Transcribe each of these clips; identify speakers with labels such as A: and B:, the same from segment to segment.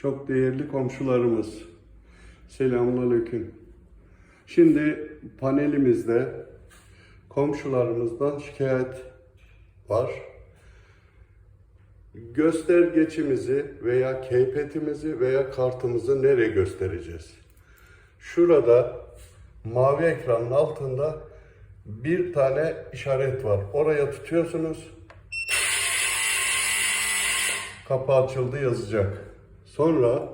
A: Çok değerli komşularımız. Selamünaleyküm. Şimdi panelimizde komşularımızdan şikayet var. Göstergeçimizi veya keypetimizi veya kartımızı nereye göstereceğiz? Şurada mavi ekranın altında bir tane işaret var. Oraya tutuyorsunuz. Kapı açıldı yazacak. Sonra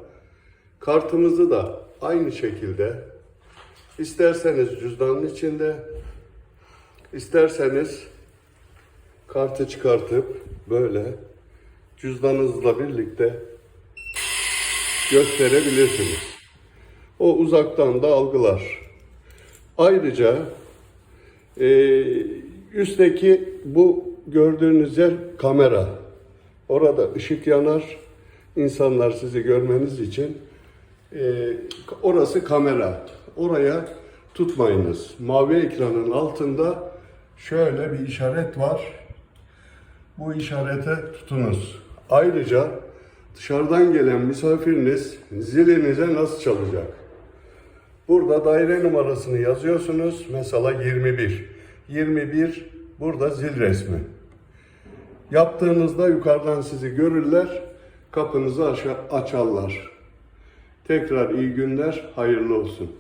A: kartımızı da aynı şekilde isterseniz cüzdanın içinde isterseniz kartı çıkartıp böyle cüzdanınızla birlikte gösterebilirsiniz. O uzaktan da algılar. Ayrıca e, üstteki bu gördüğünüz yer kamera. Orada ışık yanar. İnsanlar sizi görmeniz için e, orası kamera. Oraya tutmayınız. Mavi ekranın altında şöyle bir işaret var. Bu işarete tutunuz. Ayrıca dışarıdan gelen misafiriniz zilinize nasıl çalacak? Burada daire numarasını yazıyorsunuz. Mesela 21. 21 burada zil resmi. Yaptığınızda yukarıdan sizi görürler, kapınızı açarlar. Tekrar iyi günler, hayırlı olsun.